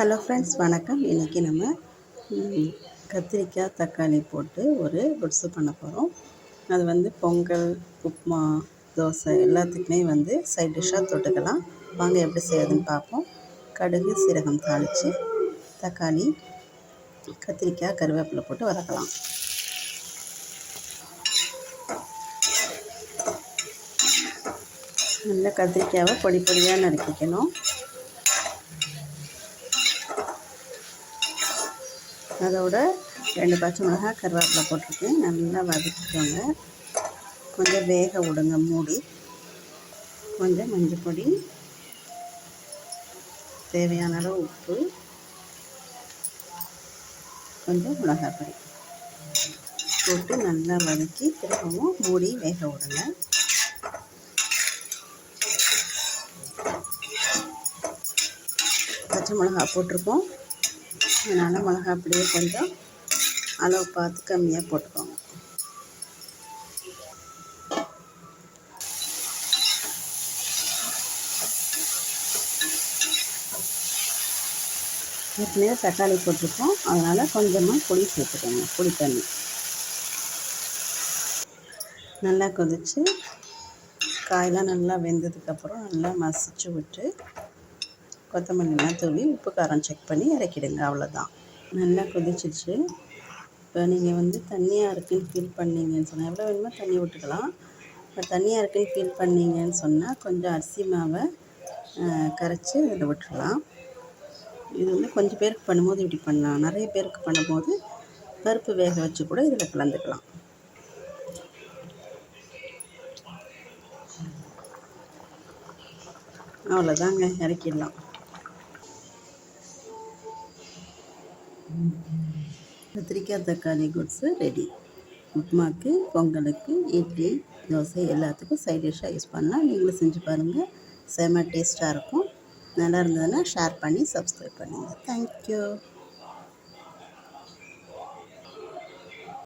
Hello friends வணக்கம். இன்றைக்கி நம்ம கத்திரிக்காய் தக்காளி போட்டு ஒரு குட்ஸு பண்ண போகிறோம் அது வந்து பொங்கல் உப்புமா தோசை எல்லாத்துக்குமே வந்து சைட் டிஷ்ஷாக தொட்டுக்கலாம். வாங்க எப்படி செய்யறதுன்னு பார்ப்போம். கடுகு சீரகம் தாளித்து தக்காளி கத்திரிக்காய் கருவேப்பிலை போட்டு வதக்கலாம். நல்லா கத்திரிக்காவை பொடி பொடியாக நறுக்கிக்கணும். அதோட ரெண்டு பச்சை மிளகாய் கருவேப்பிலை போட்டிருக்கேன். நல்லா வதக்கிக்கோங்க. கொஞ்சம் வேக விடுங்க மூடி. கொஞ்சம் மஞ்சள் பொடி தேவையான அளவு உப்பு. கொஞ்சம் மிளகாய் பொடி போட்டு நல்லா வதக்கி திரும்பவும் மூடி வேக விடுங்க. பச்சை மிளகா போட்டிருக்கோம். அதனால் மிளகா அப்படியே கொஞ்சம் அளவு பார்த்து கம்மியாக போட்டுக்கோங்க. ஏற்கனவே தக்காளி போட்டிருக்கோம். அதனால் கொஞ்சமாக புளி சேர்த்துக்கோங்க. புளி தண்ணி. நல்லா கொதித்து காயெலாம் நல்லா வெந்ததுக்கப்புறம் நல்லா மசிச்சு விட்டு கொத்தமல்லிலாம் தூவி உப்பு காரம் செக் பண்ணி இறக்கிடுங்க அவ்வளோதான் நல்லா கொதிச்சிச்சு இப்போ நீங்கள் வந்து தண்ணியாக இருக்குன்னு ஃபீல் பண்ணீங்கன்னு சொன்னால் எவ்வளோ வேணுமோ தண்ணி விட்டுக்கலாம். இப்போ தண்ணியாக இருக்குன்னு ஃபீல் பண்ணீங்கன்னு சொன்னால் கொஞ்சம் அரிசி மாவை கரைச்சி அதில் விட்டுடலாம். இது வந்து கொஞ்சம் பேருக்கு பண்ணும்போது இப்படி பண்ணலாம். நிறைய பேருக்கு பண்ணும்போது பருப்பு வேக வச்சு கூட இதில் கலந்துக்கலாம். அவ்வளோதாங்க இறக்கிடலாம். கத்திரிக்காய் தக்காளி குட்ஸு ரெடி. உப்மாக்கு பொங்கலுக்கு இட்லி தோசை எல்லாத்துக்கும் சைட் டிஷ்ஷாக யூஸ் பண்ணலாம். நீங்களும் செஞ்சு பாருங்கள் செம்ம டேஸ்ட்டாக இருக்கும். நல்லா இருந்ததுன்னா ஷேர் பண்ணி சப்ஸ்கிரைப் பண்ணுங்கள் தேங்க்யூ